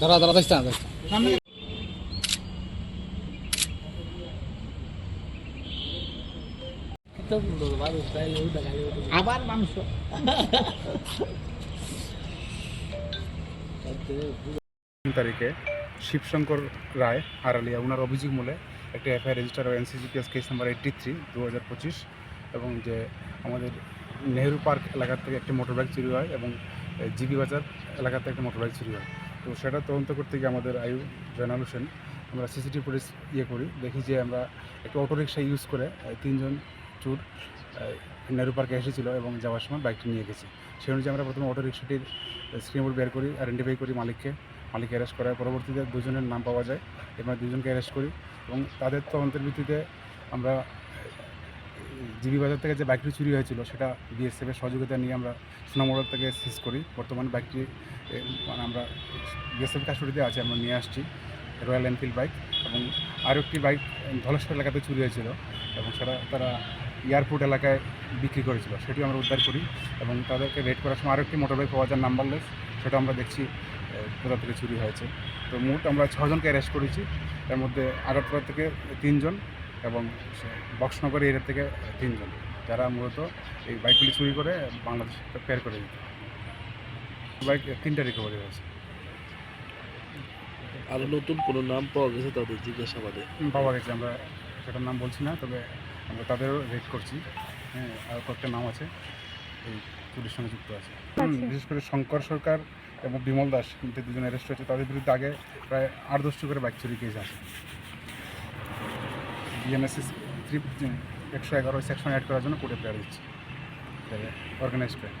দাঁড়া দাঁড়া আবার মাংস তারিখে শিবশঙ্কর রায় আড়ালিয়া ওনার অভিযোগ মূলে একটা এফআইআর রেজিস্টার ও NCGPS case number eighty three দু হাজার পঁচিশ, এবং যে আমাদের নেহেরু পার্ক এলাকার থেকে একটি মোটরবাইক চুরি হয় এবং জিবি বাজার এলাকাতে একটা মোটরবাইক চুরি হয়। তো সেটা তদন্ত করতে গিয়ে আমাদের আয়ু জয়নাল হোসেন, আমরা সিসিটিভি ফুটেজ ইয়ে করি, দেখি যে আমরা একটা অটোরিকশা ইউজ করে তিনজন চুর নেহেরু পার্কে এসেছিল এবং যাওয়ার সময় বাইকটি নিয়ে গেছে। সেই অনুযায়ী আমরা প্রথমে অটোরিকশাটির স্ক্রিনবোর্ড বের করি আইডেন্টিফাই করি মালিককে। মালিক অ্যারেস্ট করার পরবর্তীতে দুজনের নাম পাওয়া যায়। এবং দুজনকে অ্যারেস্ট করি এবং তাদের তদন্তের ভিত্তিতে আমরা জিবি বাজার থেকে যে বাইকটি চুরি হয়েছিল, সেটা বিএসএফের সহযোগিতা নিয়ে আমরা সোনামোড়ার থেকে সিজ করি। বর্তমানে বাইকটি মানে আমরা বিএসএফ কাস্টডিতে আছে, আমরা নিয়ে আসছি রয়্যাল এনফিল্ড বাইক এবং আরও একটি বাইক ধলেশ্বর এলাকাতে চুরি হয়েছিল এবং সেটা তারা এয়ারপোর্ট এলাকায় বিক্রি করেছিল, সেটিও আমরা উদ্ধার করি এবং তাদেরকে রেড করার সময় আরও একটি মোটর বাইক পাওয়া যায় নাম্বারলেস সেটা আমরা দেখছি কোথা থেকে চুরি হয়েছে। তো মোট আমরা ছজনকে অ্যারেস্ট করেছি তার মধ্যে আগরতলা থেকে তিনজন এবং সে- বক্সনগর এরিয়া থেকে তিনজন। যারা মূলত এই বাইকগুলি চুরি করে বাংলাদেশ ফের করে দিত। বাইক তিনটা রিকভারি হয়েছে। আর নতুন কোনো নাম পাওয়া গেছে তাদের জিজ্ঞাসাবাদে? পাওয়া গেছে আমরা সেটার নাম বলছি না তবে আমরা তাদেরও রেড করছি। হ্যাঁ আর কয়েকটা নাম আছে এই চুরির সঙ্গে যুক্ত আছে। বিশেষ করে শঙ্কর সরকার এবং বিমল দাস কিন্তু দুজন অ্যারেস্ট হয়েছে তাদের বিরুদ্ধে আগে প্রায় আট দশটি করে বাইক চুরি কেস আছে বিএনএসএস থ্রি একশো এগারো সেকশন অ্যাড করার জন্য কোর্টে প্রেয়ার দিচ্ছি। অর্গানাইজ করে।